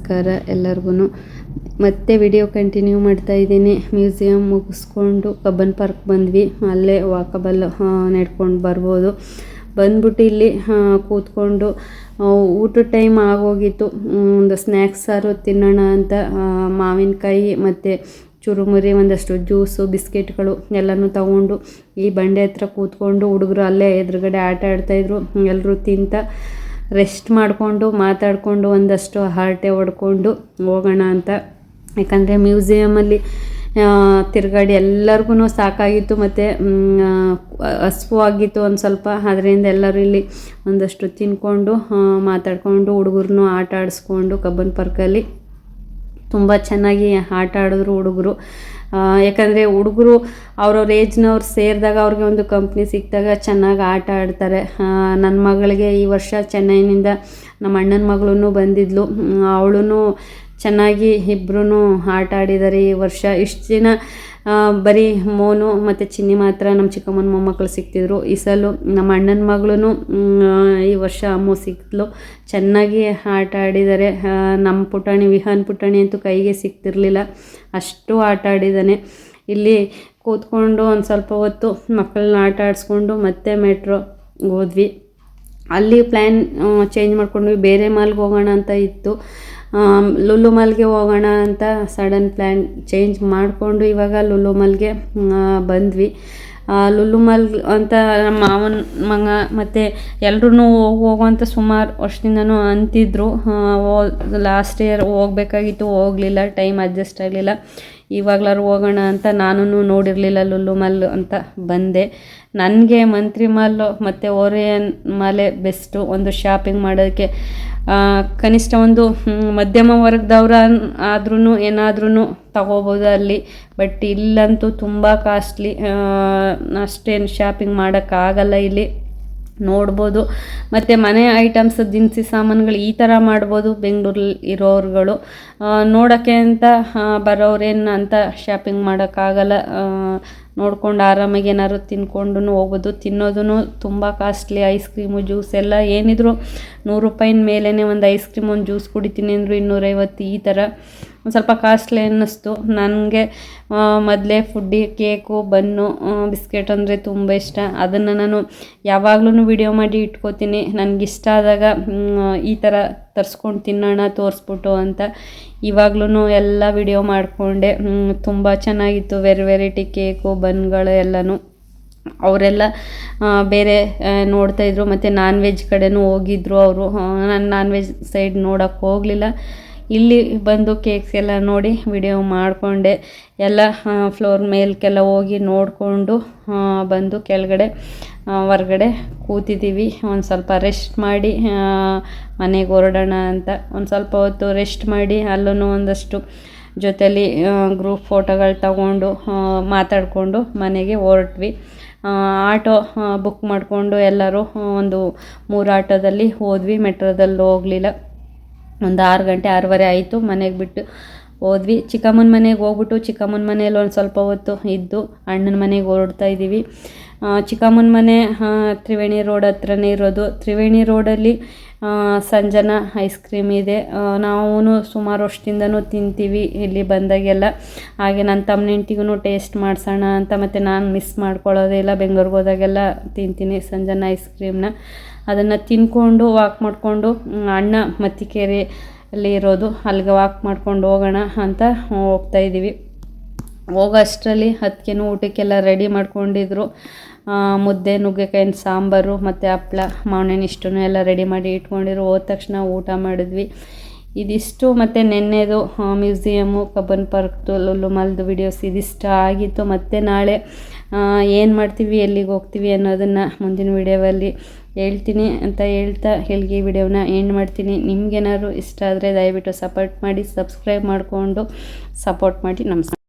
ನಮಸ್ಕಾರ ಎಲ್ಲರಿಗೂ ಮತ್ತೆ ವಿಡಿಯೋ ಕಂಟಿನ್ಯೂ ಮಾಡ್ತಾ ಇದ್ದೀನಿ. ಮ್ಯೂಸಿಯಂ ಮುಗಿಸ್ಕೊಂಡು ಕಬ್ಬನ್ ಪಾರ್ಕ್ ಬಂದ್ವಿ. ಅಲ್ಲೇ ವಾಕಬಲ್ ನಡ್ಕೊಂಡು ಬರ್ಬೋದು. ಬಂದ್ಬಿಟ್ಟು ಇಲ್ಲಿ ಕೂತ್ಕೊಂಡು ಊಟದ ಟೈಮ್ ಆಗೋಗಿತ್ತು. ಒಂದು ಸ್ನ್ಯಾಕ್ಸ್ ಸಾರು ತಿನ್ನೋಣ ಅಂತ ಮಾವಿನಕಾಯಿ ಮತ್ತು ಚುರುಮುರಿ, ಒಂದಷ್ಟು ಜ್ಯೂಸು ಬಿಸ್ಕೆಟ್ಗಳು ಎಲ್ಲನೂ ತಗೊಂಡು ಈ ಬಂಡೆ ಹತ್ರ ಕೂತ್ಕೊಂಡು ಹುಡುಗರು ಅಲ್ಲೇ ಎದುರುಗಡೆ ಆಟ ಆಡ್ತಾಯಿದ್ರು ಎಲ್ಲರೂ ತಿಂತ ರೆಸ್ಟ್ ಮಾಡಿಕೊಂಡು, ಮಾತಾಡಿಕೊಂಡು, ಒಂದಷ್ಟು ಹರಟೆ ಹೊಡ್ಕೊಂಡು ಹೋಗೋಣ ಅಂತ. ಯಾಕಂದರೆ ಮ್ಯೂಸಿಯಮಲ್ಲಿ ತಿರುಗಾಡಿ ಎಲ್ಲರಿಗೂ ಸಾಕಾಗಿತ್ತು ಮತ್ತು ಹಸ್ವು ಆಗಿತ್ತು ಒಂದು ಸ್ವಲ್ಪ. ಅದರಿಂದ ಎಲ್ಲರೂ ಇಲ್ಲಿ ಒಂದಷ್ಟು ತಿನ್ಕೊಂಡು ಮಾತಾಡಿಕೊಂಡು ಹುಡುಗರನ್ನೂ ಆಟ ಆಡಿಸ್ಕೊಂಡು ಕಬ್ಬನ್ ಪಾರ್ಕಲ್ಲಿ ತುಂಬ ಚೆನ್ನಾಗಿ ಆಟ ಆಡಿದ್ರು ಹುಡುಗರು. ಯಾಕಂದರೆ ಹುಡುಗರು ಅವ್ರವ್ರ ಏಜ್ನವ್ರು ಸೇರಿದಾಗ ಅವ್ರಿಗೆ ಒಂದು ಕಂಪ್ನಿ ಸಿಕ್ಕಿದಾಗ ಚೆನ್ನಾಗಿ ಆಟ ಆಡ್ತಾರೆ. ನನ್ನ ಮಗಳಿಗೆ ಈ ವರ್ಷ ಚೆನ್ನೈನಿಂದ ನಮ್ಮ ಅಣ್ಣನ ಮಗಳೂ ಬಂದಿದ್ಲು. ಅವಳೂ ಚೆನ್ನಾಗಿ ಇಬ್ಬರೂ ಆಟ ಆಡಿದ್ದಾರೆ ಈ ವರ್ಷ. ಇಷ್ಟು ದಿನ ಬರೀ ಮೋನು ಮತ್ತು ಚಿನ್ನಿ ಮಾತ್ರ ನಮ್ಮ ಚಿಕ್ಕಮ್ಮನ ಮೊಮ್ಮಕ್ಕಳು ಸಿಕ್ತಿದ್ರು. ಈ ಸಲ ನಮ್ಮ ಅಣ್ಣನ ಮಗಳೂ ಈ ವರ್ಷ ಅಮ್ಮು ಸಿಕ್ತಲು ಚೆನ್ನಾಗಿ ಆಟ ಆಡಿದ್ದಾರೆ ನಮ್ಮ ಪುಟಾಣಿ, ವಿಹಾನ್ ಪುಟಾಣಿ ಅಂತೂ ಕೈಗೆ ಸಿಗ್ತಿರ್ಲಿಲ್ಲ ಅಷ್ಟು ಆಟ ಆಡಿದ್ದಾನೆ ಇಲ್ಲಿ ಕೂತ್ಕೊಂಡು ಒಂದು ಸ್ವಲ್ಪ ಹೊತ್ತು ಮಕ್ಕಳನ್ನ ಆಟ ಆಡಿಸ್ಕೊಂಡು ಮತ್ತೆ ಮೆಟ್ರೋ ಹೋದ್ವಿ. ಅಲ್ಲಿ ಪ್ಲ್ಯಾನ್ ಚೇಂಜ್ ಮಾಡ್ಕೊಂಡ್ವಿ ಬೇರೆ ಮಾಲ್ಗೆ ಹೋಗೋಣ ಅಂತ ಇತ್ತು. ಲುಲು ಹೋಗೋಣ ಅಂತ ಸಡನ್ ಪ್ಲ್ಯಾನ್ ಚೇಂಜ್ ಮಾಡಿಕೊಂಡು ಇವಾಗ ಲುಲು ಮಾಲ್ಗೆ ಬಂದ್ವಿ. ಲುಲು ಅಂತ ನಮ್ಮ ಮಾವನ ಮಗ ಮತ್ತು ಎಲ್ರೂ ಹೋಗು ಅಂತ ಸುಮಾರು ವರ್ಷದಿಂದನೂ ಅಂತಿದ್ರು. ಲಾಸ್ಟ್ ಇಯರ್ ಹೋಗ್ಬೇಕಾಗಿತ್ತು, ಹೋಗಲಿಲ್ಲ ಟೈಮ್ ಅಡ್ಜಸ್ಟ್ ಆಗಲಿಲ್ಲ. ಇವಾಗ್ಲಾರು ಹೋಗೋಣ ಅಂತ ನಾನು ನೋಡಿರಲಿಲ್ಲ ಲುಲು ಮಾಲ್ ಅಂತ ಬಂದೆ. ನನಗೆ ಮಂತ್ರಿ ಮಾಲು ಮತ್ತು ಓರಿಯನ್ ಮಾಲೆ ಬೆಸ್ಟು ಒಂದು ಶಾಪಿಂಗ್ ಮಾಡೋದಕ್ಕೆ ಕನಿಷ್ಠ ಒಂದು ಮಧ್ಯಮ ವರ್ಗದವ್ರ ಆದ್ರೂ ಏನಾದ್ರೂ ತಗೋಬೋದು ಅಲ್ಲಿ. ಬಟ್ ಇಲ್ಲಂತೂ ತುಂಬ ಕಾಸ್ಟ್ಲಿ ಅಷ್ಟೇನು ಶಾಪಿಂಗ್ ಮಾಡೋಕ್ಕಾಗಲ್ಲ ಇಲ್ಲಿ. ನೋಡ್ಬೋದು. ಮತ್ತು ಮನೆ ಐಟಮ್ಸ್ ದಿನಸಿ ಸಾಮಾನುಗಳು ಈ ಥರ ಮಾಡ್ಬೋದು ಬೆಂಗಳೂರಲ್ಲಿ ಇರೋರುಗಳು ನೋಡೋಕ್ಕೆ ಅಂತ ಬರೋರೇನು ಅಂತ ಶಾಪಿಂಗ್ ಮಾಡೋಕ್ಕಾಗಲ್ಲ. ನೋಡ್ಕೊಂಡು ಆರಾಮಾಗಿ ಏನಾದ್ರು ತಿನ್ಕೊಂಡು ಹೋಗ್ಬೋದು ತಿನ್ನೋದೂ ತುಂಬ ಕಾಸ್ಟ್ಲಿ ಐಸ್ ಕ್ರೀಮು ಜ್ಯೂಸ್ ಎಲ್ಲ ಏನಿದ್ರು ನೂರು ರೂಪಾಯಿನ ಮೇಲೇ ಒಂದು ಐಸ್ ಕ್ರೀಮ್ ಒಂದು ಜ್ಯೂಸ್ ಕುಡಿತೀನಿ ಅಂದರು ಇನ್ನೂರೈವತ್ತು ಈ ಥರ ಒಂದು ಸ್ವಲ್ಪ ಕಾಸ್ಟ್ಲಿ ಅನ್ನಿಸ್ತು. ನನಗೆ ಮೊದಲೇ ಫುಡ್ಡಿ ಕೇಕು ಬನ್ನು ಬಿಸ್ಕೆಟ್ ಅಂದರೆ ತುಂಬ ಇಷ್ಟ. ಅದನ್ನು ನಾನು ಯಾವಾಗ್ಲೂ ವಿಡಿಯೋ ಮಾಡಿ ಇಟ್ಕೋತೀನಿ. ನನಗಿಷ್ಟ ಆದಾಗ ಈ ಥರ ತರಿಸ್ಕೊಂಡು ತಿನ್ನೋಣ, ತೋರಿಸ್ಬಿಟ್ಟು ಅಂತ ಇವಾಗ್ಲೂ ಎಲ್ಲ ವಿಡಿಯೋ ಮಾಡಿಕೊಂಡೆ. ತುಂಬ ಚೆನ್ನಾಗಿತ್ತು. ವೆರಿ ವೆರೈಟಿ ಕೇಕು ಬನ್ಗಳು ಎಲ್ಲನೂ. ಅವರೆಲ್ಲ ಬೇರೆ ನೋಡ್ತಾಯಿದ್ರು ಮತ್ತು ನಾನ್ ವೆಜ್ ಕಡೆನೂ ಹೋಗಿದ್ರು ಅವರು. ನಾನು ನಾನ್ ವೆಜ್ ಸೈಡ್ ನೋಡೋಕ್ಕೆ ಹೋಗಲಿಲ್ಲ. ಇಲ್ಲಿ ಬಂದು ಕೇಕ್ಸ್ ಎಲ್ಲ ನೋಡಿ ವಿಡಿಯೋ ಮಾಡಿಕೊಂಡೆ. ಎಲ್ಲ ಫ್ಲೋರ್ ಮೇಲ್ಕೆಲ್ಲ ಹೋಗಿ ನೋಡಿಕೊಂಡು ಬಂದು ಕೆಳಗಡೆ ಹೊರ್ಗಡೆ ಕೂತಿದ್ದೀವಿ. ಒಂದು ಸ್ವಲ್ಪ ರೆಸ್ಟ್ ಮಾಡಿ ಮನೆಗೆ ಹೊರಡೋಣ ಅಂತ. ಒಂದು ಸ್ವಲ್ಪ ಹೊತ್ತು ರೆಸ್ಟ್ ಮಾಡಿ ಅಲ್ಲೂ ಒಂದಷ್ಟು ಜೊತೇಲಿ ಗ್ರೂಪ್ ಫೋಟೋಗಳು ತಗೊಂಡು ಮಾತಾಡಿಕೊಂಡು ಮನೆಗೆ ಹೊರಟ್ವಿ. ಆಟೋ ಬುಕ್ ಮಾಡಿಕೊಂಡು ಎಲ್ಲರೂ ಒಂದು ಮೂರು ಆಟೋದಲ್ಲಿ ಹೋದ್ವಿ. ಮೆಟ್ರೋದಲ್ಲಿ ಹೋಗಲಿಲ್ಲ. ಒಂದು ಆರು ಗಂಟೆ, ಆರೂವರೆ ಆಯಿತು ಮನೆಗೆ ಬಿಟ್ಟು ಹೋದ್ವಿ. ಚಿಕ್ಕಮ್ಮನ ಮನೆಗೆ ಹೋಗ್ಬಿಟ್ಟು ಚಿಕ್ಕಮ್ಮನ ಮನೇಲಿ ಒಂದು ಸ್ವಲ್ಪ ಹೊತ್ತು ಇದ್ದು, ಅಣ್ಣನ ಮನೆಗೆ ಹೊರಡ್ತಾ ಇದ್ದೀವಿ ಚಿಕ್ಕಮ್ಮನ ಮನೆ ತ್ರಿವೇಣಿ ರೋಡ್ ಹತ್ರನೇ ಇರೋದು. ತ್ರಿವೇಣಿ ರೋಡಲ್ಲಿ ಸಂಜನ ಐಸ್ ಕ್ರೀಮ್ ಇದೆ. ನಾವು ಸುಮಾರು ವರ್ಷದಿಂದನೂ ತಿಂತೀವಿ ಇಲ್ಲಿ ಬಂದಾಗೆಲ್ಲ. ಹಾಗೆ ನನ್ನ ತಮ್ಮನೆಂಟಿಗೂ ಟೇಸ್ಟ್ ಮಾಡಿಸೋಣ ಅಂತ ಮತ್ತು ನಾನು ಮಿಸ್ ಮಾಡ್ಕೊಳ್ಳೋದೇ ಇಲ್ಲ. ಬೆಂಗ್ಳೂರಿಗೆ ಹೋದಾಗೆಲ್ಲ ತಿಂತೀನಿ ಸಂಜನಾ ಐಸ್ ಕ್ರೀಮ್ನ ಅದನ್ನು ತಿನ್ಕೊಂಡು ವಾಕ್ ಮಾಡಿಕೊಂಡು ಅಣ್ಣ ಮತ್ತಿಕೆರೆ ಅಲ್ಲಿ ಇರೋದು. ಅಲ್ಲಿಗೆ ವಾಕ್ ಮಾಡ್ಕೊಂಡು ಹೋಗೋಣ ಅಂತ ಹೋಗ್ತಾ ಇದ್ದೀವಿ. ಹೋಗೋ ಅಷ್ಟರಲ್ಲಿ ಅದಕ್ಕೇನು ಊಟಕ್ಕೆಲ್ಲ ರೆಡಿ ಮಾಡ್ಕೊಂಡಿದ್ರು. ಮುದ್ದೆ, ನುಗ್ಗೆಕಾಯಿನ, ಸಾಂಬಾರು ಮತ್ತು ಹಪ್ಳ ಮಾವಿನ ಇಷ್ಟನ್ನು ಎಲ್ಲ ರೆಡಿ ಮಾಡಿ ಇಟ್ಕೊಂಡಿದ್ರು. ಹೋದ ತಕ್ಷಣ ಊಟ ಮಾಡಿದ್ವಿ. ಇದಿಷ್ಟು ಮತ್ತು ನೆನ್ನೆದು ಮ್ಯೂಸಿಯಮ್ಮು ಕಬ್ಬನ್ ಪಾರ್ಕ್ದು ಲುಲ್ಲು ಮಲ್ದು ವಿಡಿಯೋಸ್ ಇದಿಷ್ಟ ಆಗಿತ್ತು. ಮತ್ತು ನಾಳೆ ಏನು ಮಾಡ್ತೀವಿ, ಎಲ್ಲಿಗೆ ಹೋಗ್ತೀವಿ ಅನ್ನೋದನ್ನು ಮುಂದಿನ ವಿಡಿಯೋದಲ್ಲಿ ಹೇಳ್ತೀನಿ ಅಂತ ಹೇಳ್ತಾ ಹೇಳಿಗೆ ಈ ವಿಡಿಯೋನ ಎಂಡ್ ಮಾಡ್ತೀನಿ. ನಿಮ್ಗೇನಾದ್ರು ಇಷ್ಟ ಆದರೆ ದಯವಿಟ್ಟು ಸಪೋರ್ಟ್ ಮಾಡಿ ಸಬ್ಸ್ಕ್ರೈಬ್ ಮಾಡಿಕೊಂಡು ಸಪೋರ್ಟ್ ಮಾಡಿ. ನಮಸ್ಕಾರ.